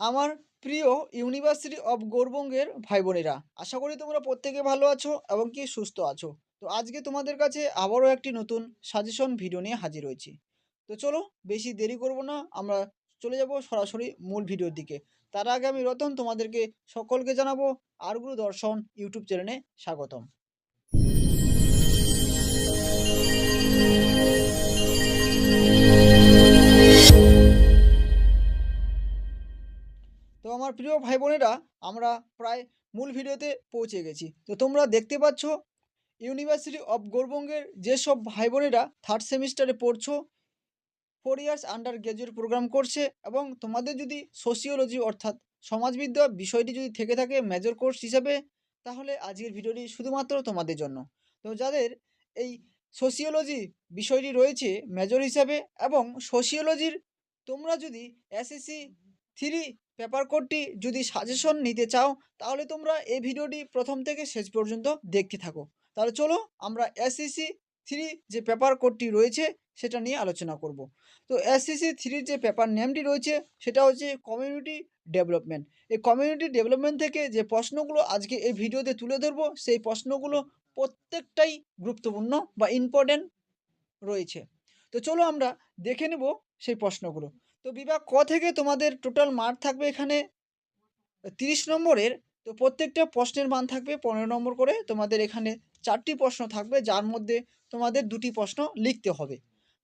আমার প্রিয় university of গৌরবঙ্গের ভাই বোনেরা আশা করি তোমরা প্রত্যেকে ভালো আছো এবং কি সুস্থ আছো। তো আজকে তোমাদের কাছে আবারও একটি নতুন সাজেশন ভিডিও নিয়ে হাজির হয়েছি। তো চলো, বেশি দেরি করব না, আমরা চলে যাব সরাসরি মূল ভিডিওর দিকে। তার আগে আমি রতন তোমাদেরকে সকলকে জানাব আরগুরু দর্শন ইউটিউব চ্যানেলে স্বাগতম। আমার প্রিয় ভাই বোনেরা আমরা প্রায় মূল ভিডিওতে পৌঁছে গেছি। তো তোমরা দেখতে পাচ্ছ ইউনিভার্সিটি অফ গৌরবঙ্গের যেসব ভাই বোনেরা থার্ড সেমিস্টারে পড়ছো four years undergraduate program করছে এবং তোমাদের যদি সোশিওলজি অর্থাৎ সমাজবিদ্যা বিষয়টি যদি থেকে থাকে মেজর কোর্স হিসাবে, তাহলে আজকের ভিডিওটি শুধুমাত্র তোমাদের জন্য। তো যাদের এই সোশিওলজি বিষয়টি রয়েছে মেজর হিসাবে এবং সোশিওলজির তোমরা যদি এসএসসি থ্রি পেপার কোডটি যদি সাজেশন নিতে চাও, তাহলে তোমরা এই ভিডিওটি প্রথম থেকে শেষ পর্যন্ত দেখতে থাকো। তাহলে চলো আমরা এসএসসি থ্রি যে পেপার কোডটি রয়েছে, সেটা নিয়ে আলোচনা করব। তো এসসিসি থ্রির যে পেপার নেমটি রয়েছে, সেটা হচ্ছে কমিউনিটি ডেভেলপমেন্ট। এই কমিউনিটি ডেভেলপমেন্ট থেকে যে প্রশ্নগুলো আজকে এই ভিডিওতে তুলে ধরবো, সেই প্রশ্নগুলো প্রত্যেকটাই গুরুত্বপূর্ণ বা ইম্পর্টেন্ট রয়েছে। তো চলো আমরা দেখে নেব সেই প্রশ্নগুলো। তো বিভাগ ক থেকে তোমাদের টোটাল মার্ক থাকবে এখানে? তিরিশ নম্বরের, তো প্রত্যেকটা প্রশ্নের মান থাকবে পনেরো নম্বর করে। তোমাদের এখানে চারটি প্রশ্ন থাকবে, যার মধ্যে তোমাদের দুটি প্রশ্ন লিখতে হবে।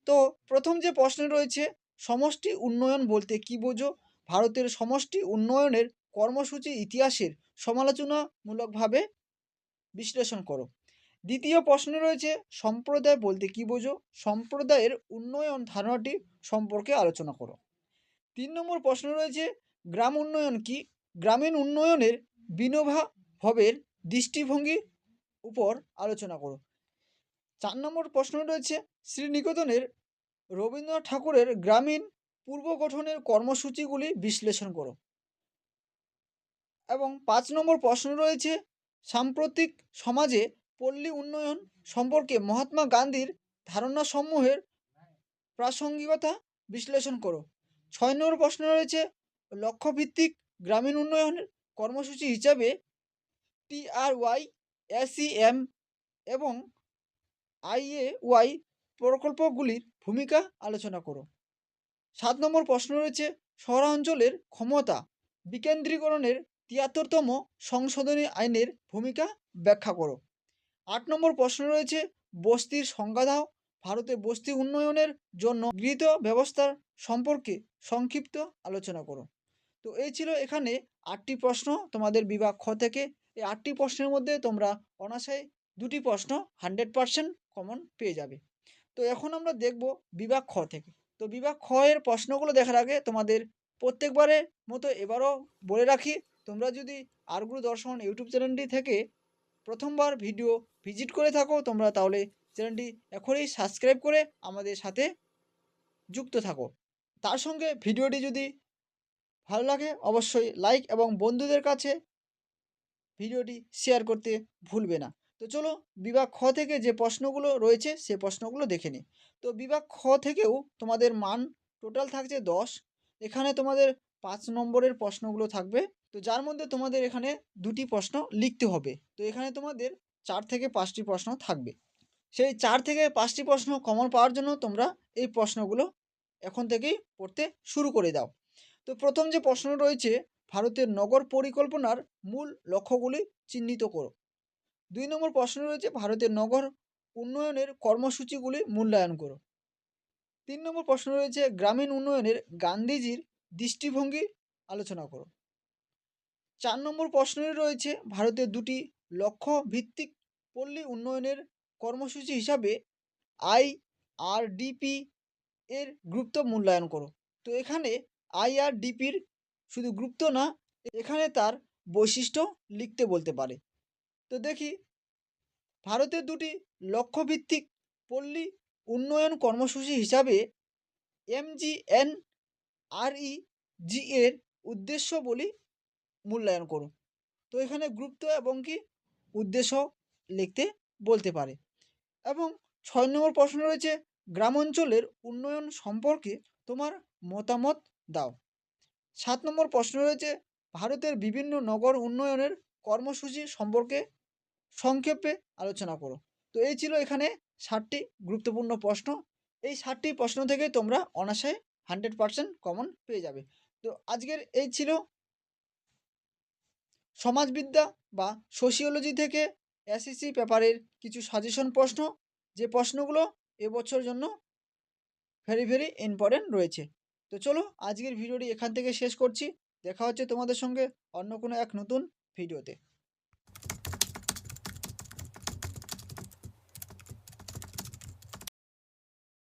তো প্রথম যে প্রশ্ন রয়েছে, সমষ্টি উন্নয়ন বলতে কি বোঝো? ভারতের সমষ্টি উন্নয়নের কর্মসূচি ইতিহাসের সমালোচনামূলকভাবে বিশ্লেষণ করো। দ্বিতীয় প্রশ্ন রয়েছে, সম্প্রদায় বলতে কি বোঝো? সম্প্রদায়ের উন্নয়ন ধারণাটি সম্পর্কে আলোচনা করো। তিন নম্বর প্রশ্ন রয়েছে, গ্রাম উন্নয়ন কি? গ্রামীণ উন্নয়নের বিনোভা ভবের দৃষ্টিভঙ্গি উপর আলোচনা করো। চার নম্বর প্রশ্ন রয়েছে, শ্রীনিকেতনের রবীন্দ্রনাথ ঠাকুরের গ্রামীণ পূর্ব গঠনের কর্মসূচিগুলি বিশ্লেষণ করো। এবং পাঁচ নম্বর প্রশ্ন রয়েছে, সাম্প্রতিক সমাজে পল্লী উন্নয়ন সম্পর্কে মহাত্মা গান্ধীর ধারণাসমূহের প্রাসঙ্গিকতা বিশ্লেষণ করো। ছয় নম্বর প্রশ্ন রয়েছে, লক্ষ্যভিত্তিক গ্রামীণ উন্নয়নের কর্মসূচি হিসাবে টিআরওয়াই এসিএম এবং আইএওয়াই প্রকল্পগুলির ভূমিকা আলোচনা করো। সাত নম্বর প্রশ্ন রয়েছে, শহরাঞ্চলের ক্ষমতা বিকেন্দ্রীকরণের তিয়াত্তরতম সংশোধনী আইনের ভূমিকা ব্যাখ্যা করো। আট নম্বর প্রশ্ন রয়েছে, বস্তির সংজ্ঞা দাও, ভারতে বস্তি উন্নয়নের জন্য গৃহীত ব্যবস্থার সম্পর্কে সংক্ষিপ্ত আলোচনা করো। তো এই ছিল এখানে আটটি প্রশ্ন তোমাদের বিভাগ খ থেকে। এই আটটি প্রশ্নের মধ্যে তোমরা অনাশায় দুটি প্রশ্ন হান্ড্রেড পারসেন্ট কমন পেয়ে যাবে। তো এখন আমরা দেখব বিভাগ খ থেকে। তো বিভাগ খ এর প্রশ্নগুলো দেখার আগে তোমাদের প্রত্যেকবারের মতো এবারও বলে রাখি, তোমরা যদি আরগুরু দর্শন ইউটিউব চ্যানেলটি থেকে প্রথমবার ভিডিও ভিজিট করে থাকো, তোমরা তাহলে চ্যানেলটি এখনই সাবস্ক্রাইব করে আমাদের সাথে যুক্ত থাকো। তার সঙ্গে ভিডিওটি যদি ভালো লাগে, অবশ্যই লাইক এবং বন্ধুদের কাছে ভিডিওটি শেয়ার করতে ভুলবে না। তো চলো বিভাগ খ থেকে যে প্রশ্নগুলো রয়েছে, সে প্রশ্নগুলো দেখে নিই। তো বিভাগ খ থেকেও তোমাদের মান টোটাল থাকছে দশ। এখানে তোমাদের পাঁচ নম্বরের প্রশ্নগুলো থাকবে। তো যার মধ্যে তোমাদের এখানে দুটি প্রশ্ন লিখতে হবে। তো এখানে তোমাদের চার থেকে পাঁচটি প্রশ্ন থাকবে। সেই চার থেকে পাঁচটি প্রশ্ন কমন পাওয়ার জন্য তোমরা এই প্রশ্নগুলো এখন থেকেই পড়তে শুরু করে দাও। তো প্রথম যে প্রশ্ন রয়েছে, ভারতের নগর পরিকল্পনার মূল লক্ষ্যগুলি চিহ্নিত করো। দুই নম্বর প্রশ্ন রয়েছে, ভারতের নগর উন্নয়নের কর্মসূচিগুলি মূল্যায়ন করো। তিন নম্বর প্রশ্ন রয়েছে, গ্রামীণ উন্নয়নের গান্ধীজির দৃষ্টিভঙ্গি আলোচনা করো। চার নম্বর প্রশ্নে রয়েছে, ভারতের দুটি লক্ষ্য ভিত্তিক পল্লী উন্নয়নের কর্মসূচি হিসাবে আই আর আইআরডিপি এর গুরুত্ব মূল্যায়ন করো। তো এখানে আইআরডিপির শুধু গুরুত্ব না, এখানে তার বৈশিষ্ট্য লিখতে বলতে পারে। তো দেখি ভারতের দুটি লক্ষ্যভিত্তিক পল্লী উন্নয়ন কর্মসূচি হিসাবে এমজিএন আরই জি এর উদ্দেশ্য বলি মূল্যায়ন করুন তো এখানে গুরুত্ব এবং কি উদ্দেশ্য লিখতে বলতে পারে। এবং ছয় নম্বর প্রশ্ন রয়েছে গ্রামাঞ্চলের উন্নয়ন সম্পর্কে তোমার মতামত দাও। সাত নম্বর প্রশ্ন রয়েছে, ভারতের বিভিন্ন নগর উন্নয়নের কর্মসূচি সম্পর্কে সংক্ষেপে আলোচনা করো। তো এই ছিল এখানে ষাটটি গুরুত্বপূর্ণ প্রশ্ন। এই ষাটটি প্রশ্ন থেকে তোমরা অনায়াসে হান্ড্রেড পারসেন্ট কমন পেয়ে যাবে। তো আজকের এই ছিল সমাজবিদ্যা বা সোশিওলজি থেকে এসএসসি পেপারের কিছু সাজেশন প্রশ্ন। যে প্রশ্নগুলো এবছর জন্য ভেরি ভেরি ইম্পর্টেন্ট রয়েছে। তো চলো আজকের ভিডিওটি এখান থেকে শেষ করছি। দেখা হচ্ছে তোমাদের সঙ্গে অন্য কোনো এক নতুন ভিডিওতে।